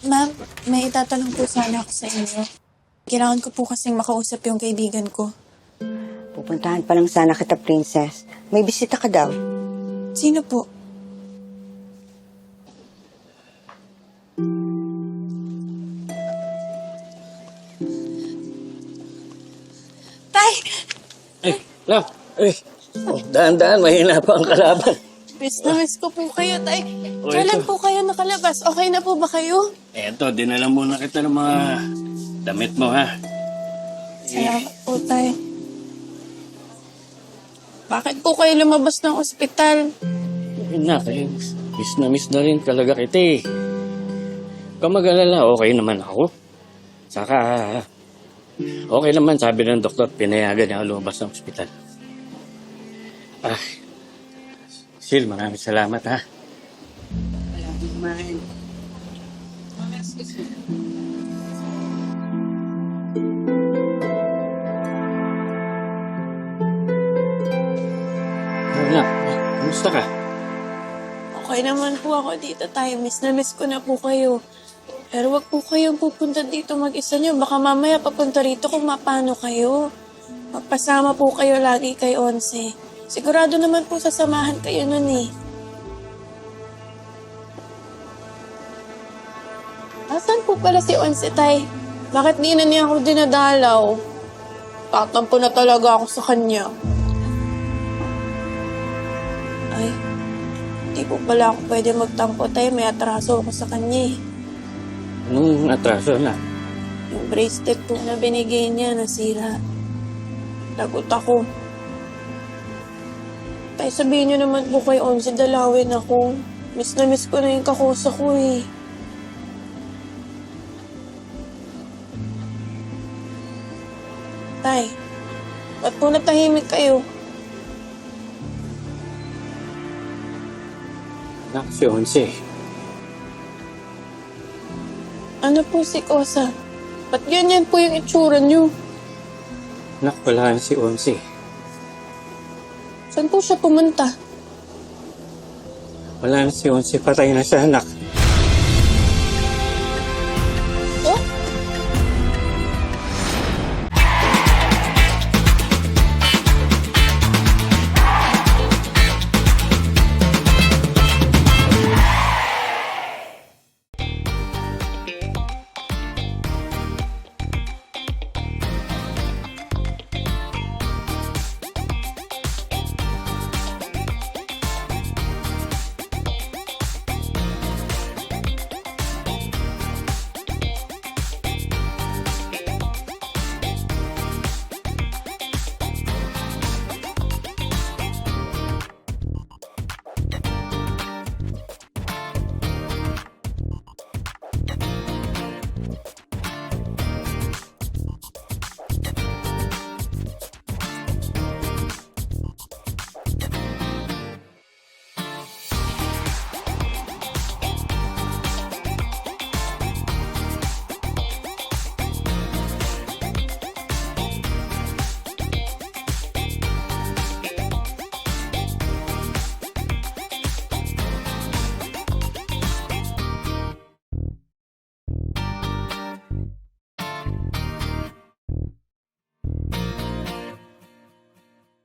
Ma'am, may itatanong po sana ako sa inyo. Kailangan ko po kasing makausap yung kaibigan ko. Pupuntahan pa lang sana kita, princess. May bisita ka daw. Sino po? Tay! Ay, lang. Ay, oh, daan-daan, mahina pa ang kalaban. Miss na miss ko po kayo, Tay. O, Kailan ito. po kayo nakalabas? Okay na po ba kayo? Eto, dinala muna kita ng mga damit mo, ha? Salamat po, Tay. Bakit po kayo lumabas ng ospital? Nak, eh, miss na miss na rin talaga kita eh. Kung mag-alala, okay naman ako. Saka, okay naman, sabi ng doktor, pinayagan niya ako lumabas ng ospital. Ay, Sil, maraming salamat ha. Anak, kumusta ka? Okay naman po ako dito, Tay. Miss na miss ko na po kayo. Pero wag po kayong pupunta dito mag-isa nyo. Baka mamaya papunta rito kung mapano kayo. Magpasama po kayo lagi kay Onse. Sigurado naman po sasamahan kayo nun eh. Asan po pala si Onse, Tay? Bakit di na niya ako dinadalaw? Tatampo na talaga ako sa kanya. Ay, di po pala ako pwede magtampo, Tay. May atraso ako sa kanya eh. Anong atraso na? Yung bracelet po na binigay niya, nasira. Lagot ako. Tay, sabihin niyo naman po kay Onsi, dalawin ako. Miss na miss ko na yung kakusa ko eh. Tay, ba't po natahimik kayo? Anak, si Onse. Ano po si Kosa? Ba't ganyan po yung itsura niyo? Anak, wala na si Onse. Saan po siya pumunta? Wala na si Onse, patay na siya, anak. свидания.